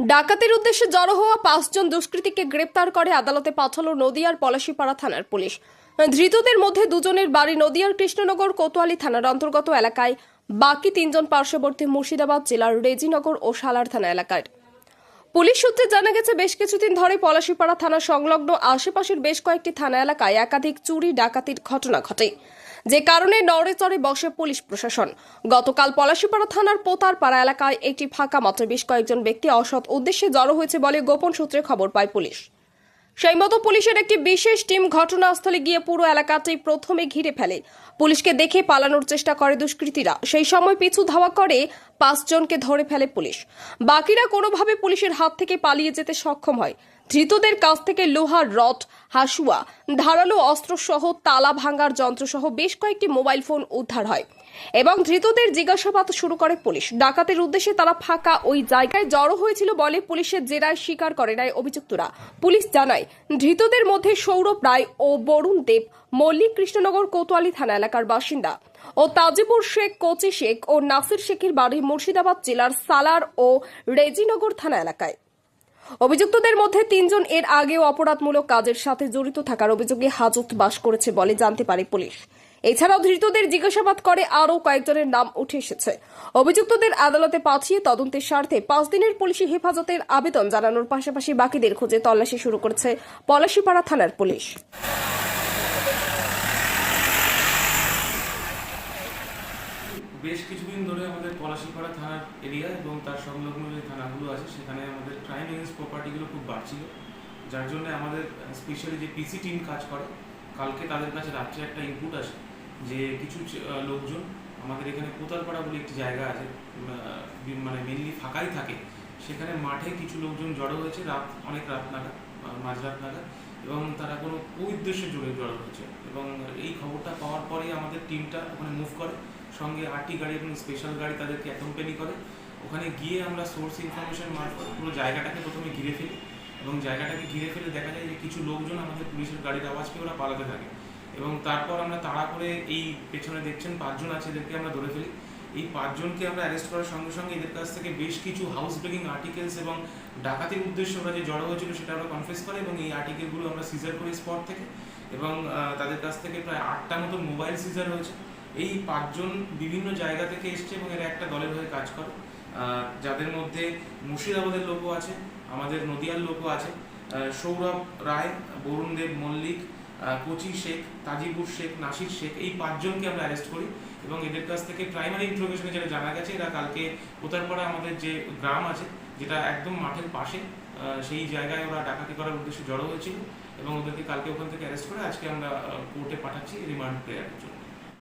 ডাকাতির উদ্দেশ্যে জড়ো হওয়া পাঁচজন দুষ্কৃতীকে গ্রেপ্তার করে আদালতে পাঠালো নদিয়ার পলাশীপাড়া থানার পুলিশ। ধৃতদের মধ্যে দুজনের বাড়ি নদিয়ার কৃষ্ণনগর কোতোয়ালি থানার অন্তর্গত এলাকায়। বাকি তিনজন পার্শ্ববর্তী মুর্শিদাবাদ জেলার রেজিনগর ও সালার থানা এলাকার। পুলিশ সূত্রে জানা গেছে, বেশ কিছুদিন ধরে পলাশীপাড়া থানা সংলগ্ন আশেপাশের বেশ কয়েকটি থানা এলাকায় একাধিক চুরি, ডাকাতির ঘটনা ঘটে। যে কারণে নড়ে চড়ে বসে পুলিশ প্রশাসন। গতকাল পলাশীপাড়া থানার পোতারপাড়া এলাকায় একটি ফাঁকা মাত্র বেশ কয়েকজন ব্যক্তি অসৎ উদ্দেশ্যে জড়ো হয়েছে বলে গোপন সূত্রে খবর পায় পুলিশ। সেই মতো পুলিশের একটি বিশেষ টিম ঘটনাস্থলে গিয়ে পুরো এলাকাটি প্রথমে ঘিরে ফেলে। পুলিশকে দেখে পালানোর চেষ্টা করে দুষ্কৃতীরা। সেই সময় পিছু ধাওয়া করে পাঁচজনকে ধরে ফেলে পুলিশ। বাকিরা কোনোভাবে পুলিশের হাত থেকে পালিয়ে যেতে সক্ষম হয়। ধৃতদের কাছ থেকে লোহার রড, হাসুয়া, ধারালো অস্ত্রসহ তালা ভাঙার যন্ত্রসহ বেশ কয়েকটি মোবাইল ফোন উদ্ধার হয় এবং ধৃতদের জিজ্ঞাসাবাদ শুরু করে পুলিশ। ডাকাতের উদ্দেশ্যে তারা ফাঁকা ওই জায়গায় জড়ো হয়েছিল বলে পুলিশের জেরায় স্বীকার করে নেয় অভিযুক্তরা। পুলিশ জানায় ধৃতদের মধ্যে সৌরভ রায় ও বরুণ দেব মল্লিক কৃষ্ণনগর কোতোয়ালি থানা এলাকার বাসিন্দা ও তাজিবুর শেখ কোচি শেখ ও নাসির শেখের বাড়ি মুর্শিদাবাদ জেলার সালার ও রেজিনগর থানা এলাকায়। অভিযুক্তদের মধ্যে তিনজন এর আগেও অপরাধমূলক কাজের সাথে জড়িত থাকার অভিযোগে হাজত বাস করেছে বলে জানতে পারে পুলিশ। এছাড়াও ধৃতদের জিজ্ঞাসাবাদ করে আরও কয়েকজনের নাম উঠে এসেছে। অভিযুক্তদের আদালতে পাঠিয়ে তদন্তের স্বার্থে পাঁচ দিনের পুলিশি হেফাজতের আবেদন জানানোর পাশাপাশি বাকিদের খোঁজে তল্লাশি শুরু করেছে পলাশীপাড়া থানার পুলিশ। বেশ কিছুদিন ধরে আমাদের পলাশিপাড়া থানার এরিয়া এবং তার সংলগ্ন যে থানাগুলো আছে, সেখানে আমাদের ক্রাইম এগেন্স প্রপার্টিগুলো খুব বাড়ছিল। যার জন্য আমাদের, স্পেশালি যে পিসি টিম কাজ করে কালকে তাদের কাছে রাত্রে একটা ইনপুট আসে যে কিছু লোকজন আমাদের এখানে কোতালপাড়া বলে একটি জায়গা আছে মানে মেনলি ফাঁকাই থাকে, সেখানে মাঠে কিছু লোকজন জড়ো হয়েছে রাত, অনেক রাত নাগাদ মাঝরাত নাগাদ, এবং তারা কোনো উদ্দেশ্যে জড়ে, জড়ো হয়েছে এবং এই খবরটা পাওয়ার পরেই আমাদের টিমটা ওখানে মুভ করে, সঙ্গে আটটি গাড়ি এবং স্পেশাল গাড়ি তাদেরকে অ্যাকম্পেনি করে। ওখানে গিয়ে আমরা সোর্স ইনফরমেশন মারফত পুরো জায়গাটাকে প্রথমে ঘিরে ফেলি। এবং জায়গাটাকে ঘিরে ফেলে দেখা যায় যে কিছু লোকজন আমাদের পুলিশের গাড়ির আওয়াজ পেয়ে ওরা পালাতে থাকে। এবং তারপর আমরা তাড়া করে এই পেছনে দেখছেন পাঁচজন আছে এদেরকে আমরা ধরে ফেলি। এই পাঁচজনকে আমরা অ্যারেস্ট করার সঙ্গে সঙ্গে এদের কাছ থেকে বেশ কিছু হাউস ব্রেকিং আর্টিকেলস এবং ডাকাতির উদ্দেশ্যে ওরা যে জড়ো হয়েছিল সেটা আমরা কনফেস করে এবং এই আর্টিকেলগুলো আমরা সিজার করি স্পট থেকে এবং তাদের কাছ থেকে প্রায় আটটা মতো মোবাইল সিজার হয়েছে। এই পাঁচজন বিভিন্ন জায়গা থেকে এসছে এবং এরা একটা দলের হয়ে কাজ করে। যাদের মধ্যে মুর্শিদাবাদের লোকও আছে, আমাদের নদিয়ার লোকও আছে সৌরভ রায়, বরুণ দেব মল্লিক কোচি শেখ, তাজিবুর শেখ, নাসির শেখ, এই পাঁচজনকে আমরা অ্যারেস্ট করি এবং এদের কাছ থেকে প্রাইমারি ইন্ট্রোগেশনে যেটা জানা গেছে, এরা কালকে কোতারপাড়া আমাদের যে গ্রাম আছে, যেটা একদম মাঠের পাশে সেই জায়গায় ওরা ডাকাতি করার উদ্দেশ্যে জড়ো হয়েছিল এবং ওদেরকে কালকে ওখান থেকে অ্যারেস্ট করে আজকে আমরা কোর্টে পাঠাচ্ছি রিমান্ড প্রেয়ারের জন্য।